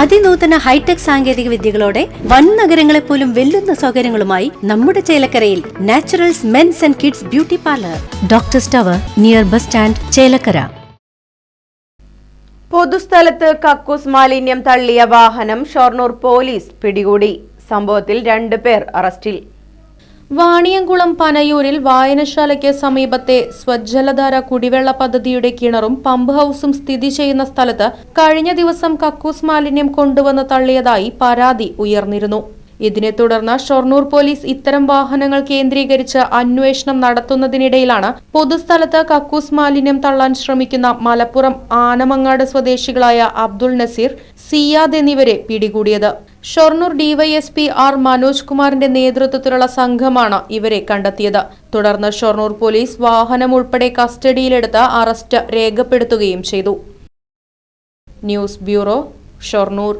അതിനൂതന hi tech സാങ്കേതിക വിദ്യകളോടെ വൻ നഗരങ്ങളെ പോലും വെല്ലുന്ന സൗകര്യങ്ങളുമായി നമ്മുടെ ചേലക്കരയിൽ naturals men's and kids beauty parlour. Doctor tower near bus stand Chelakkara. പൊതുസ്ഥലത്ത് കക്കൂസ് മാലിന്യം തള്ളിയ വാഹനം ഷൊർണൂർ പോലീസ് പിടികൂടി. സംഭവത്തിൽ രണ്ടു പേർ അറസ്റ്റിൽ. വാണിയംകുളം പനയൂരിൽ വായനശാലയ്ക്ക് സമീപത്തെ സ്വജ്ജലധാര കുടിവെള്ള പദ്ധതിയുടെ കിണറും പമ്പ് ഹൌസും സ്ഥിതി ചെയ്യുന്ന സ്ഥലത്ത് കഴിഞ്ഞ ദിവസം കക്കൂസ് മാലിന്യം കൊണ്ടുവന്ന് തള്ളിയതായി പരാതി ഉയർന്നിരുന്നു. ഇതിനെ തുടർന്ന് ഷൊർണൂർ പോലീസ് ഇത്തരം വാഹനങ്ങൾ കേന്ദ്രീകരിച്ച് അന്വേഷണം നടത്തുന്നതിനിടയിലാണ് പൊതുസ്ഥലത്ത് കക്കൂസ് മാലിന്യം തള്ളാൻ ശ്രമിക്കുന്ന മലപ്പുറം ആനമങ്ങാട് സ്വദേശികളായ അബ്ദുൾ നസീർ സിയാദ് എന്നിവരെ പിടികൂടിയത്. ഷൊർണൂർ ഡിവൈഎസ്പി ആർ മനോജ് കുമാറിന്റെ നേതൃത്വത്തിലുള്ള സംഘമാണ് ഇവരെ കണ്ടെത്തിയത്. തുടർന്ന് ഷൊർണൂർ പോലീസ് വാഹനം ഉൾപ്പെടെ കസ്റ്റഡിയിലെടുത്ത് അറസ്റ്റ് രേഖപ്പെടുത്തുകയും ചെയ്തു. News bureau Shoranur.